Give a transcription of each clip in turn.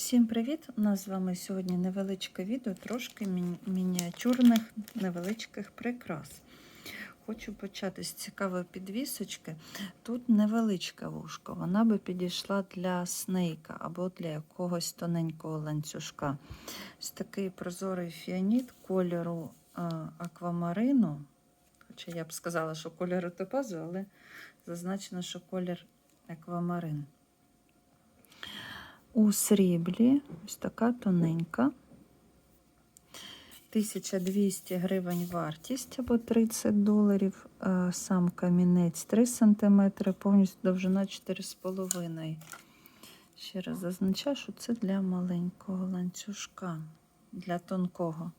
Всім привіт! У нас з вами сьогодні невеличке відео, трошки міні- мініатюрних невеличких прикрас. Хочу почати з цікавої підвісочки. Тут невеличке вушко, вона би підійшла для снейка або для якогось тоненького ланцюжка. Ось такий прозорий фіаніт кольору а, аквамарину. Хоча я б сказала, що кольору топазу, але зазначено, що колір аквамарин. У сріблі, ось така тоненька. 1200 гривень вартість або 30 доларів. Е, Сам камінець 3 см, повністю довжина 4,5 Ще раз зазначаю, що це для маленького ланцюжка, для тонкого.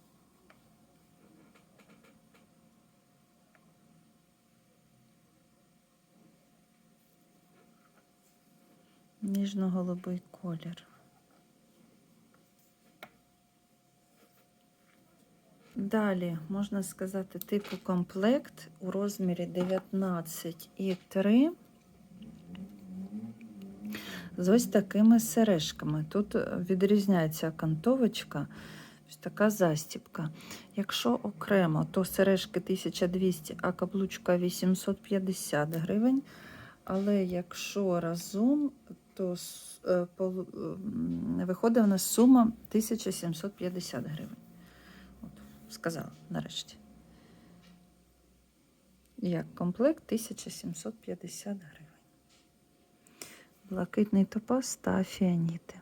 Ніжно-голубий колір. Далі, можна сказати, типу комплект у розмірі 19,3 з ось такими сережками. Тут відрізняється окантовочка, ось така застіпка. Якщо окремо, то сережки 1200, а каблучка 850 гривень. Але якщо разом, то е, виходить у нас сума 1750 гривень. От, сказала нарешті. Як комплект 1750 гривень. Блакитний топаз та фіаніти.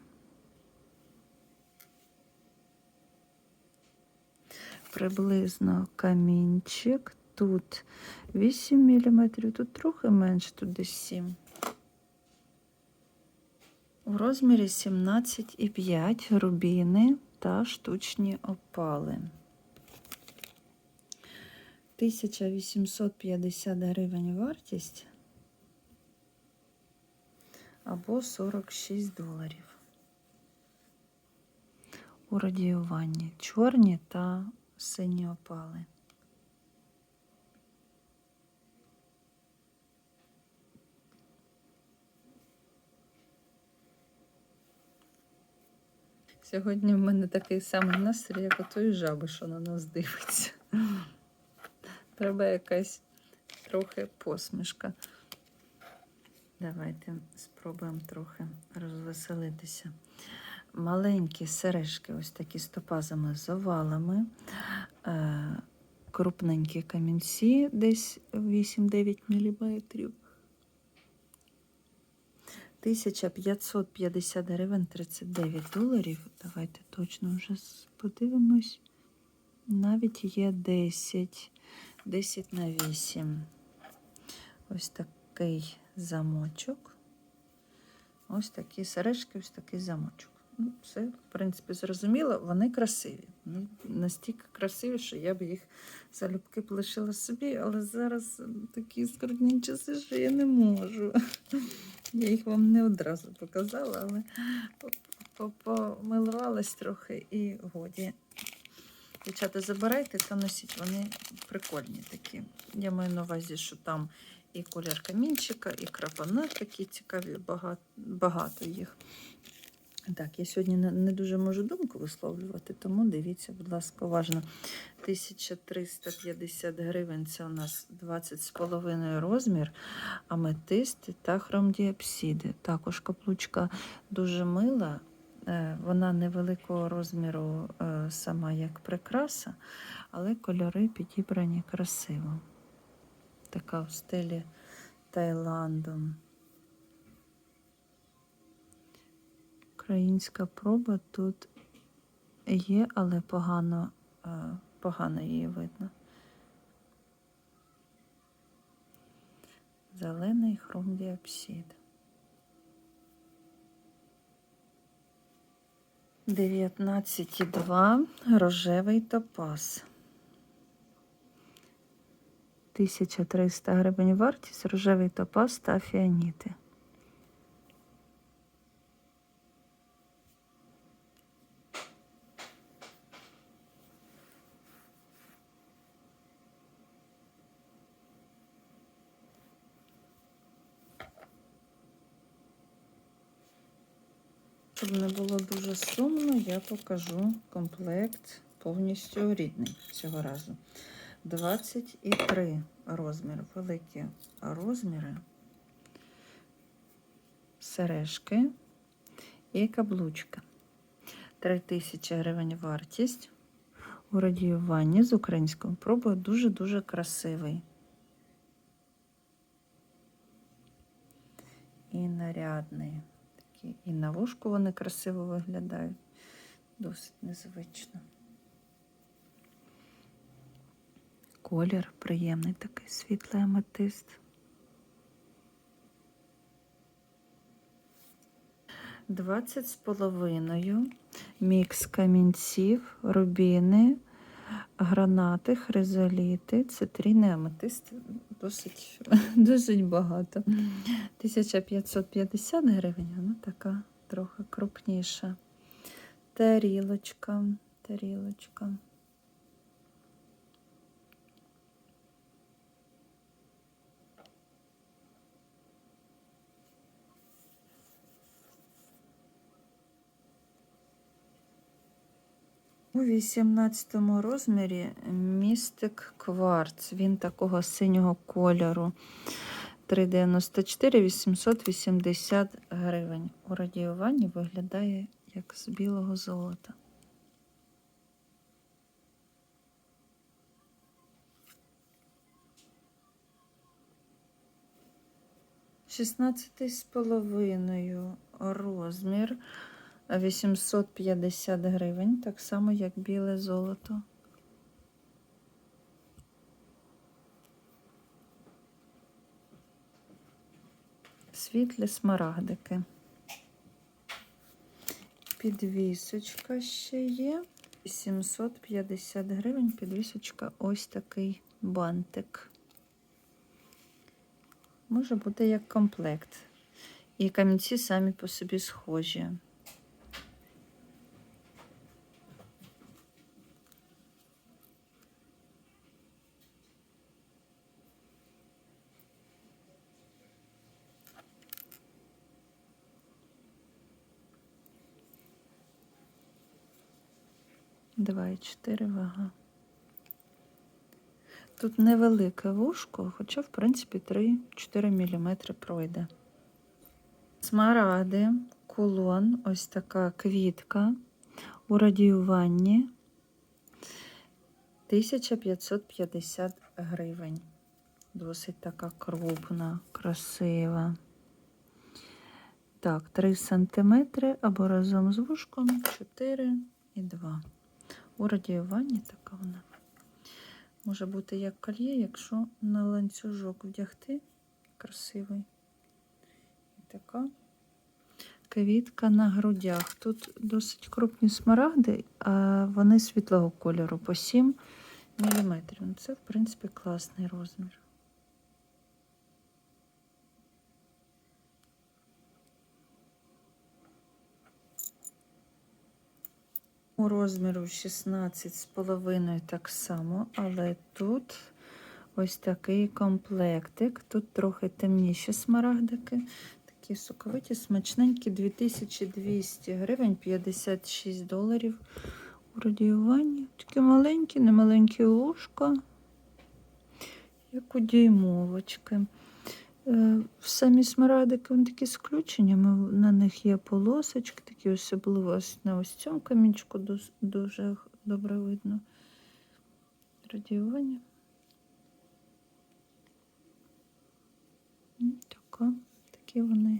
Приблизно камінчик. Тут 8 мм, тут трохи менше, тут десь 7. У розмірі 17,5 рубіни та штучні опали. 1850 гривень вартість або 46 доларів. У радіюванні чорні та сині опали. Сьогодні в мене такий самий настрій, як у тої жаби, що на нас дивиться. Треба якась трохи посмішка. Давайте спробуємо трохи розвеселитися. Маленькі сережки, ось такі з топазами з овалами, е, крупненькі камінці, десь 8-9 мм. 1550 гривень 39 доларів. Давайте точно вже подивимось. Навіть є 10, 10 на 8. Ось такий замочок. Ось такі сережки, ось такий замочок. Ну, все, в принципі, зрозуміло, вони красиві. Вони настільки красиві, що я б їх залюбки б лишила собі, але зараз такі скрутні часи, що я не можу. Я їх вам не одразу показала, але по- по- помилувалась трохи і годі. Дівчата, забирайте та носіть, вони прикольні такі. Я маю на увазі, що там і колір камінчика, і крапана такі цікаві, багато, багато їх. Так, я сьогодні не дуже можу думку висловлювати, тому дивіться, будь ласка, уважно. 1350 гривень це у нас 20,5 розмір, аметисти та хромдіапсиди. Також каплучка дуже мила. е, Вона невеликого розміру е, сама як прикраса, але кольори підібрані красиво. Така в стилі Таїланду. Українська проба тут є, але погано, е, погано її видно. Зелений хромдіапсид. 19,2 рожевий топаз. 1300 гривень вартість, рожевий топаз та фіаніти. Щоб не було дуже сумно, я покажу комплект повністю рідний цього разу. 23 розмір, великі розміри, сережки і каблучка. 3000 гривень вартість. У радіюванні з українською пробую дуже-дуже красивий. І нарядний. Такі, і на вушку вони красиво виглядають. Досить незвично. Колір приємний такий світлий аметист. Двадцять з половиною мікс камінців, рубіни, гранати, хризоліти, цитріни, аметист. Досить, досить багато. 1550 гривень, вона така трохи крупніша. Тарілочка, тарілочка. У 18 розмірі містик кварц. Він такого синього кольору. 3,94 880 гривень. У радіюванні виглядає як з білого золота. Шістнадцятий з половиною розмір 850 гривень, так само як біле золото. Світлі смарагдики. Підвісочка ще є. 750 гривень. Підвісочка ось такий бантик. Може бути як комплект. І камінці самі по собі схожі. Два і чотири вага. Тут невелике вушко, хоча, в принципі, 3-4 мм пройде. Смаради, кулон, ось така квітка у радіюванні 1550 гривень. Досить така крупна, красива. Так, 3 см або разом з вушком 4 і 2. У радіюванні така вона. Може бути як кольє, якщо на ланцюжок вдягти красивий. І така квітка на грудях. Тут досить крупні смарагди, а вони світлого кольору по 7 мм. Це, в принципі, класний розмір. У розміру 16 з половиною так само, але тут ось такий комплектик. Тут трохи темніші смарагдики. Такі соковиті, смачненькі, 2200 гривень, 56 доларів у радіюванні. Такі маленькі, немаленькі ушка, як у діймовочки. Е, Самі смарагдики вони такі з включеннями, на них є полосочки, такі особливо на ось цьому камінчику дос- дуже добре видно. Радіювання. Така, такі вони,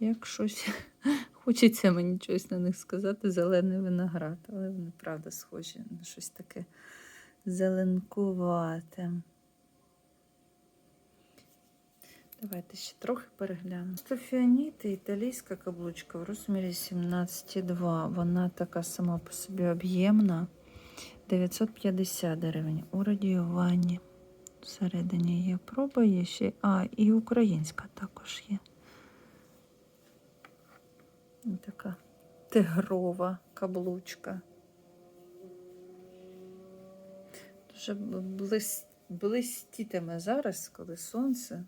як щось. Хочеться мені щось на них сказати, зелений виноград, але вони правда схожі на щось таке зеленкувате. Давайте ще трохи переглянемо. Стофіаніти, італійська каблучка в розмірі 17,2. Вона така сама по собі об'ємна. 950 гривень у радіюванні. Всередині є проба, є ще. А, і українська також є. Така тигрова каблучка. Дуже блис... блистітиме зараз, коли сонце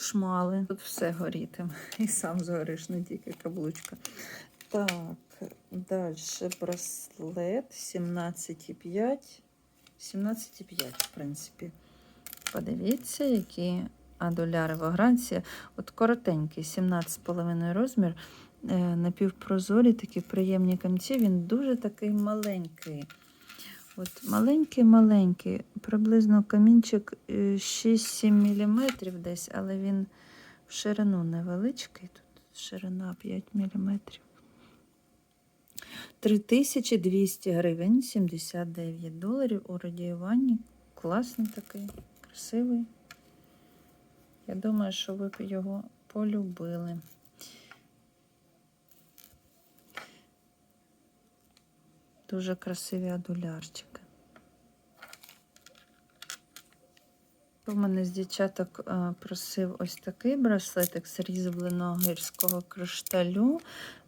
шмали. Тут все горітиме. І сам згориш, не тільки каблучка. Так, далі браслет 17,5. 17,5, в принципі. Подивіться, які адуляри в огранці. От коротенький, 17,5 розмір. е, Напівпрозорі, такі приємні камці. Він дуже такий маленький. От маленький-маленький, приблизно камінчик е, 6-7 мм десь, але він в ширину невеличкий. Тут ширина 5 мм. 3200 гривень, 79 доларів у радіюванні. Класний такий, красивий. Я думаю, що ви б його полюбили. Дуже красиві адулярчики. У мене з дівчаток е, просив ось такий браслетик з різьбленого гірського кришталю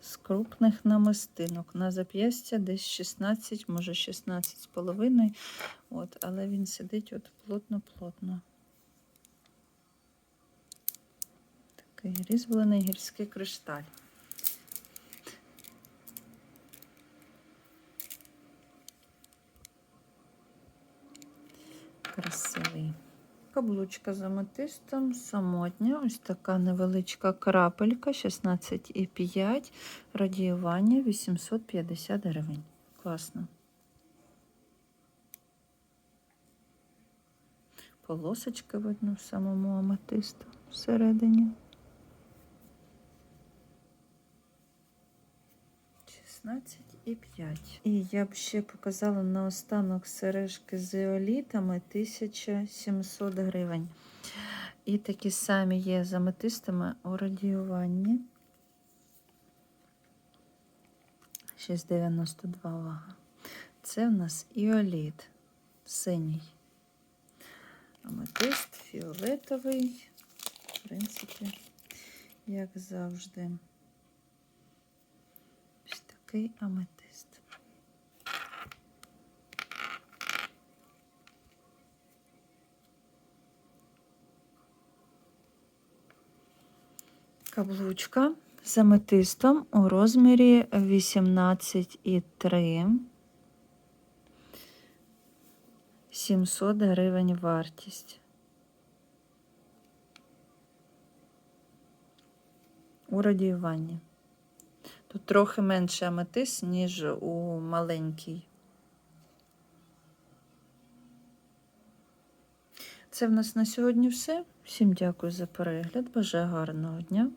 з крупних намистинок. На зап'ястя десь 16, може 16 з половиною. От, але він сидить от плотно-плотно. Такий різьблений гірський кришталь. Красивий. Каблучка з аметистом, самотня, ось така невеличка крапелька, 16,5, радіювання 850 гривень. Класно. Полосочка видно в самому аметисту всередині. 16,5. І я б ще показала наостанок сережки з еолітами 1700 гривень. І такі самі є з аметистами у радіюванні. 6,92 вага. Це в нас іоліт синій. Аметист фіолетовий. В принципі, як завжди. Ось такий аметист. Каблучка з аметистом у розмірі 18,3. 700 гривень вартість. У радіюванні. Тут трохи менше аметис, ніж у маленькій. Це в нас на сьогодні все. Всім дякую за перегляд. Бажаю гарного дня.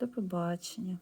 До побачення.